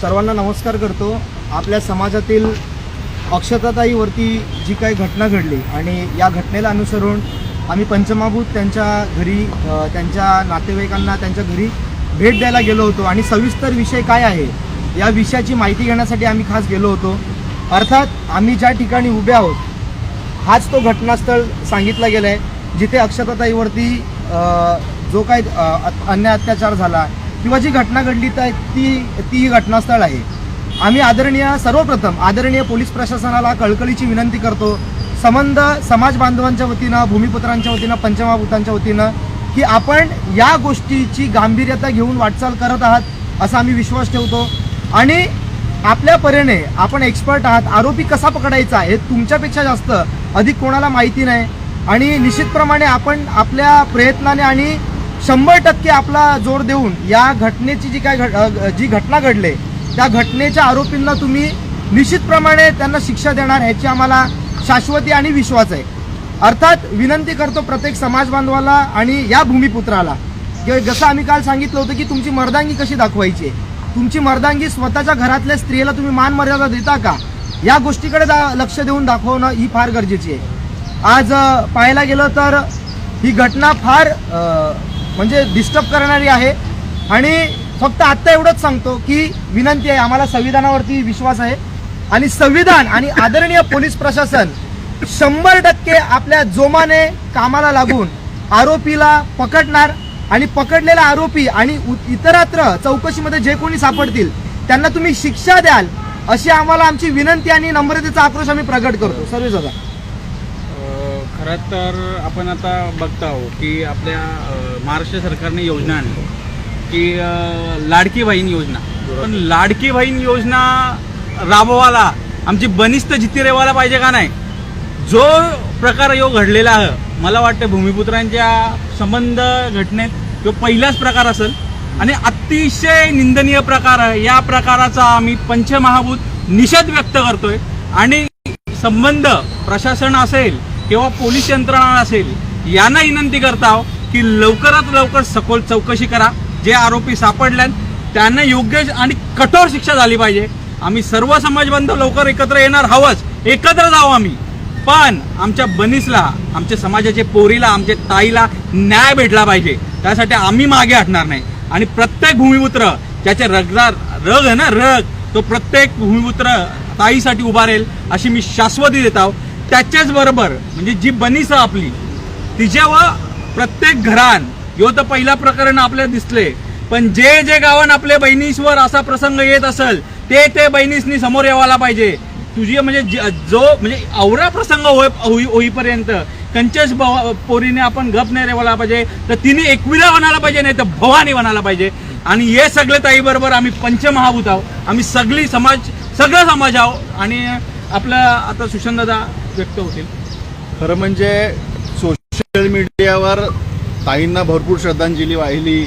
सर्वांना नमस्कार करतो. आपल्या समाजातील अक्षताताईवरती जी काही घटना घडली आणि या घटनेला अनुसरून आम्ही पंचमाभूत त्यांच्या घरी त्यांच्या नातेवाईकांना त्यांच्या घरी भेट द्यायला गेलो होतो. आणि सविस्तर विषय काय आहे या विषयाची माहिती घेण्यासाठी आम्ही खास गेलो होतो. अर्थात आम्ही ज्या ठिकाणी उभे आहोत हाच तो घटनास्थळ सांगितला गेला आहे जिथे अक्षताताईवरती जो काही अ, अन्याय अत्याचार झाला किंवा जी घटना घडली तर ती ती ही घटनास्थळ आहे. आम्ही आदरणीय सर्वप्रथम आदरणीय पोलीस प्रशासनाला कळकळीची विनंती करतो संबंध समाज बांधवांच्या वतीनं भूमिपुत्रांच्या वतीनं पंचमहाभूतांच्या वतीनं की आपण या गोष्टीची गांभीर्यता घेऊन वाटचाल करत आहात असा आम्ही विश्वास ठेवतो. आणि आपल्या परीने आपण एक्सपर्ट आहात आरोपी कसा पकडायचा हे तुमच्यापेक्षा जास्त अधिक कोणाला माहिती नाही. आणि निश्चितप्रमाणे आपण आपल्या प्रयत्नाने आणि शंभर टक्के आपला जोर देऊन या घटनेची जी काय घट जी घटना घडले त्या घटनेच्या आरोपींना तुम्ही निश्चितप्रमाणे त्यांना शिक्षा देणार ह्याची आम्हाला शाश्वती आणि विश्वास आहे. अर्थात विनंती करतो प्रत्येक समाज बांधवाला आणि या भूमिपुत्राला की जसं आम्ही काल सांगितलं होतं की तुमची मर्दांगी कशी दाखवायची आहे? तुमची मर्दांगी स्वतःच्या घरातल्या स्त्रीला तुम्ही मान मर्यादा देता का? या गोष्टीकडे लक्ष देऊन दाखवणं ही फार गरजेची आहे. आज पाहायला गेलं तर ही घटना फार म्हणजे डिस्टर्ब करणारी आहे. आणि फक्त आत्ता एवढंच सांगतो की विनंती आहे आम्हाला संविधानावरती विश्वास आहे. आणि संविधान आणि आदरणीय पोलीस प्रशासन शंभर टक्के आपल्या जोमाने कामाला लागून आरोपीला पकडणार आणि पकडलेला आरोपी आणि इतरत्र चौकशीमध्ये जे कोणी सापडतील त्यांना तुम्ही शिक्षा द्याल अशी आम्हाला आमची विनंती आणि नम्रतेचा आक्रोश आम्ही प्रकट करतो. सर्व खरं तर आपण आता बघत आहोत की आपल्या अ, महाराष्ट्र सरकारने योजना आणली. की अ, लाडकी बहीण योजना. पण लाडकी बहीण योजना राबवायला आमची बनिस्त जितिरेवायला पाहिजे का नाही? जो प्रकार यो घडलेला आहे मला वाटतं भूमिपुत्रांच्या संबंध घटनेत तो पहिलाच प्रकार असेल. आणि अतिशय निंदनीय प्रकार आहे. या प्रकाराचा आम्ही पंचमहाभूत निषेध व्यक्त करतोय. आणि संबंध प्रशासन असेल किंवा पोलीस यंत्रणा असेल यांना विनंती करता की लवकरात लवकर सखोल चौकशी करा. जे आरोपी सापडल्यात त्यांना योग्य आणि कठोर शिक्षा झाली पाहिजे. आम्ही सर्व समाज बांधव लवकर एकत्र येणार हवंच एकत्र जाऊ आम्ही. पण आमच्या बनीसला आमच्या समाजाचे पोरीला आमच्या ताईला न्याय भेटला पाहिजे. त्यासाठी आम्ही मागे हटणार नाही. आणि प्रत्येक भूमिपुत्र ज्याचे रगदार रग आहे ना रग तो प्रत्येक भूमिपुत्र ताईसाठी उभा राहील अशी मी शाश्वती देत आहो. त्याच्याच बरोबर म्हणजे जी बनीस आपली तिच्यावर प्रत्येक घरान ह्यो तर पहिला प्रकरण आपल्याला दिसले पण जे जे गावान आपल्या बहिणीसवर असा प्रसंग येत असेल ते ते बहिणीसनी समोर यावायला पाहिजे. तुझी म्हणजे ज- जो म्हणजे आवरा प्रसंग होई- होईपर्यंत कंचस पोरीने आपण गप नाही रेवायला पाहिजे तर तिने एकविरा म्हणायला पाहिजे नाही तर भवानी म्हणायला पाहिजे. आणि हे सगळे ताई बरोबर आम्ही पंचमहाभूत आहोत. आम्ही सगळी समाज सगळं समाज आहोत. आणि आपलं आता सुशांतदा व्यक्त होतील. खरं म्हणजे सोशल मीडियावर ताईंना भरपूर श्रद्धांजली वाहिली.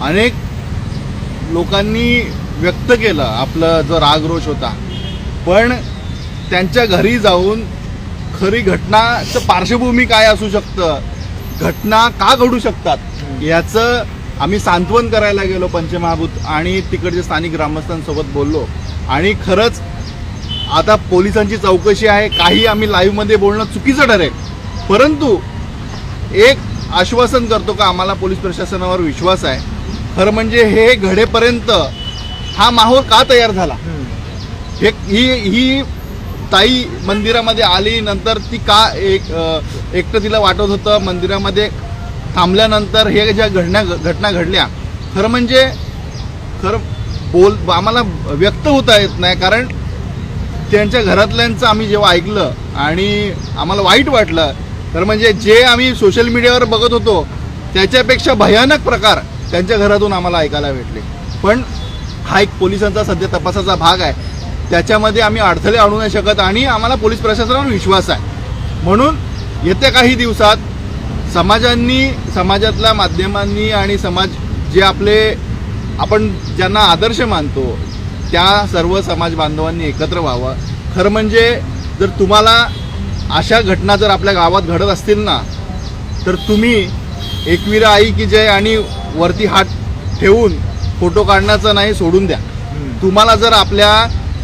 अनेक लोकांनी व्यक्त केलं आपलं जो रागरोष होता. पण त्यांच्या घरी जाऊन खरी घटनाचं पार्श्वभूमी काय असू शकतं? घटना का घडू शकतात? याचं आम्ही सांत्वन करायला गेलो पंचमहाभूत आणि तिकडच्या स्थानिक ग्रामस्थांसोबत बोललो. आणि खरंच आता पोलिसांची चौकशी आहे काही आम्ही लाईव्हमध्ये बोलणं चुकीचं ठरेल. परंतु एक आश्वासन करतो का आम्हाला पोलीस प्रशासनावर विश्वास आहे. खरं म्हणजे हे घडेपर्यंत हा माहोल का तयार झाला? हे ही ही ताई मंदिरामध्ये आली नंतर ती का एक एकटं तिला वाटत होतं मंदिरामध्ये थांबल्यानंतर हे ज्या घडण्या घटना घडल्या खरं म्हणजे खरं बोल आम्हाला व्यक्त होता येत नाही कारण त्यांच्या घरातल्यांचं आम्ही जेव्हा ऐकलं आणि आम्हाला वाईट वाटलं तर म्हणजे जे आम्ही सोशल मीडियावर बघत होतो त्याच्यापेक्षा भयानक प्रकार त्यांच्या घरातून आम्हाला ऐकायला भेटले. पण हा एक पोलिसांचा सध्या तपासाचा भाग आहे. त्याच्यामध्ये आम्ही अडथळे आणू नाही शकत आणि आम्हाला पोलीस प्रशासनावर विश्वास आहे. म्हणून येत्या काही दिवसात समाजांनी समाजातल्या माध्यमांनी आणि समाज जे आपले आपण ज्यांना आदर्श मानतो त्या सर्व समाज बांधवांनी एकत्र व्हावं. खरं म्हणजे जर तुम्हाला अशा घटना जर आपल्या गावात घडत असतील ना तर तुम्ही एकविरा आई की जय आणि वरती हात ठेवून फोटो काढण्याचं नाही सोडून द्या. तुम्हाला जर आपल्या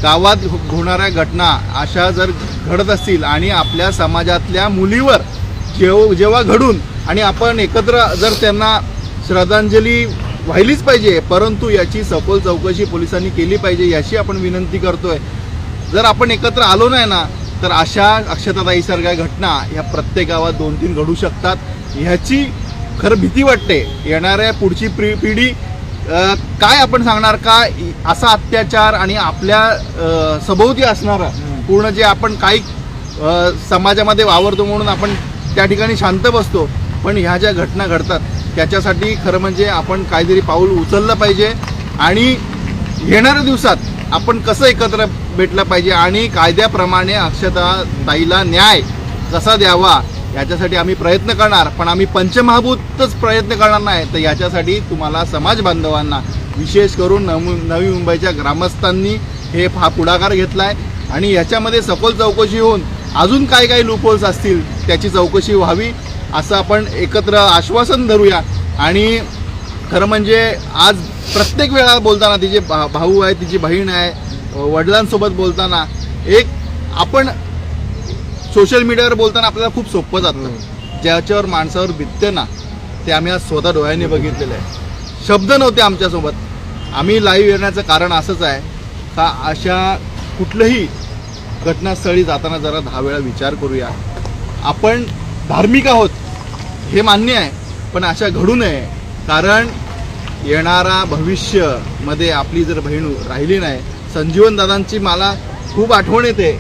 गावात होणाऱ्या घटना अशा जर घडत असतील आणि आपल्या समाजातल्या मुलीवर जेव जेव्हा घडून आणि आपण एकत्र जर त्यांना श्रद्धांजली व्हायलीच पाहिजे परंतु याची सखोल चौकशी पोलिसांनी केली पाहिजे याची आपण विनंती करतोय. जर आपण एकत्र आलो नाही ना तर अशा अक्षताताईसारख्या घटना ह्या प्रत्येक गावात दोन तीन घडू शकतात. ह्याची खरं भीती वाटते. येणाऱ्या पुढची पि- पिढी काय आपण सांगणार का? असा अत्याचार आणि आपल्या सभोवती असणारा पूर्ण जे आपण काही समाजामध्ये वावरतो म्हणून आपण त्या ठिकाणी शांत बसतो. पण ह्या ज्या घटना घडतात त्याच्यासाठी खरं म्हणजे आपण काहीतरी पाऊल उचललं पाहिजे. आणि येणाऱ्या दिवसात आपण कसं एकत्र भेटलं पाहिजे आणि कायद्याप्रमाणे अक्षता ताईला न्याय कसा द्यावा याच्यासाठी आम्ही प्रयत्न करणार. पण आम्ही पंचमहाभूतच प्रयत्न करणार नाही. तर याच्यासाठी तुम्हाला समाज बांधवांना विशेष करून नवी नवी मुंबईच्या ग्रामस्थांनी हे हा पुढाकार घेतला आहे आणि याच्यामध्ये सखोल चौकशी होऊन अजून काय काय लूपहोल्स असतील त्याची चौकशी व्हावी. असं आपण एकत्र आश्वासन धरूया. आणि खरं म्हणजे आज प्रत्येक वेळा बोलताना तिचे भा- भाऊ आहे तिची बहीण आहे वडिलांसोबत बोलताना एक आपण सोशल मीडियावर बोलताना आपल्याला खूप सोपं जातं. ज्याच्यावर माणसावर बितते ना ते आम्ही आज स्वतः डोळ्यांनी बघितलेलं आहे. शब्द नव्हते आमच्यासोबत. आम्ही लाईव्ह येण्याचं कारण असंच आहे का अशा कुठलंही घटनास्थळी जाताना जरा दहा वेळा विचार करूया. आपण धार्मिक आहोत. हे मान्य आहे पण अशा घडू नये कारण येणारा भविष्यमध्ये आपली जर बहीण राहिली नाही संजीवन दादांची मला खूप आठवण येते.